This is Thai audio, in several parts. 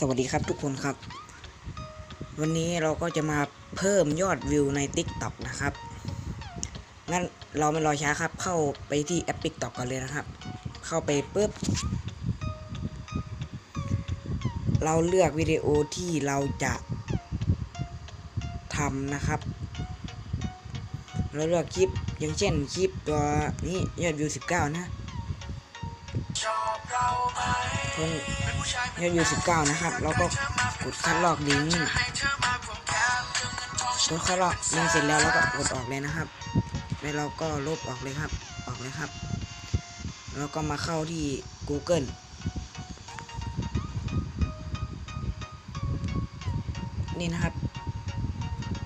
สวัสดีครับทุกคนครับ วันนี้เราก็จะมาเพิ่มยอดวิวใน TikTok นะครับ งั้นเราไม่รอช้าครับ เข้าไปที่แอป TikTok กันเลยนะครับ เข้าไปปุ๊บ เราเลือกวิดีโอที่เราจะทำนะครับ เราเลือกคลิปอย่างเช่นคลิปตัวนี้ยอดวิว 19 นะ คนยอดวิว19นะครับเราก็กดคัดลอกลิงก์กดคัดลอกลิงก์เสร็จแล้วเราก็กดออกเลยนะครับ แล้วเราก็ลบออกเลยครับ ออกเลยครับ แล้วก็มาเข้าที่ Google นี่นะครับ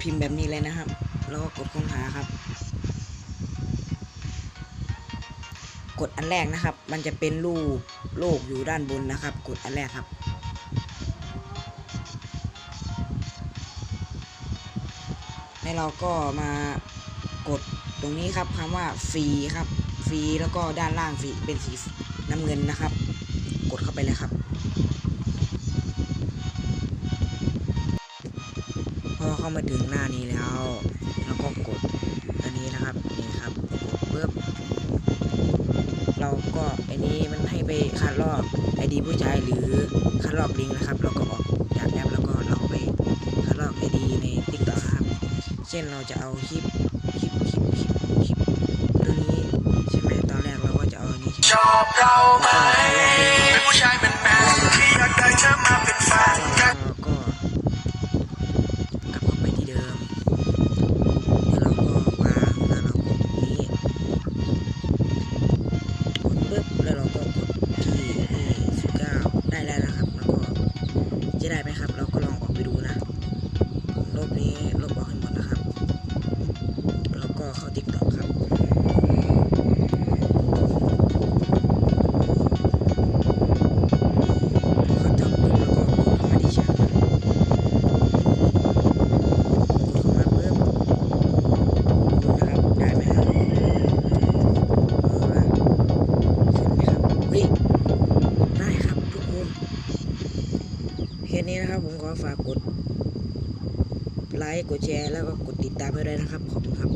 พิมพ์แบบนี้เลยนะครับ แล้วก็กดค้นหาครับ กดอันแรกนะครับ มันจะเป็นรูปโลกอยู่ด้านบนนะครับ กดอันแรกครับ แล้วเราก็มากดตรงนี้ครับคำว่าฟรีครับฟรีแล้วก็ด้านล่างฟรีเป็นสีน้ำเงินนะครับ กดเข้าไปเลยครับพอเข้ามาถึงหน้านี้แล้ว แล้วก็กดอันนี้นะครับนี่ครับ ก็อันนี้มันให้ไปคัดลอกไอดีผู้ใช้หรือคัดลอกลิงก์นะครับ เราก็ออกจากแอปแล้วก็เราไปคัดลอกไอดีใน t ิ k t o k นะครับ เช่นเราจะเอาคลิปคลิปคลิปคลิปคลิปตัวนี้ใช่ไหมตอนแรกเราก็จะเอาอันนี้ใช่ไหมชอบเราไหม นี้นะครับ ผมขอฝากกดไลค์กดแชร์แล้วก็กดติดตามให้ด้วยนะครับ ขอบคุณครับ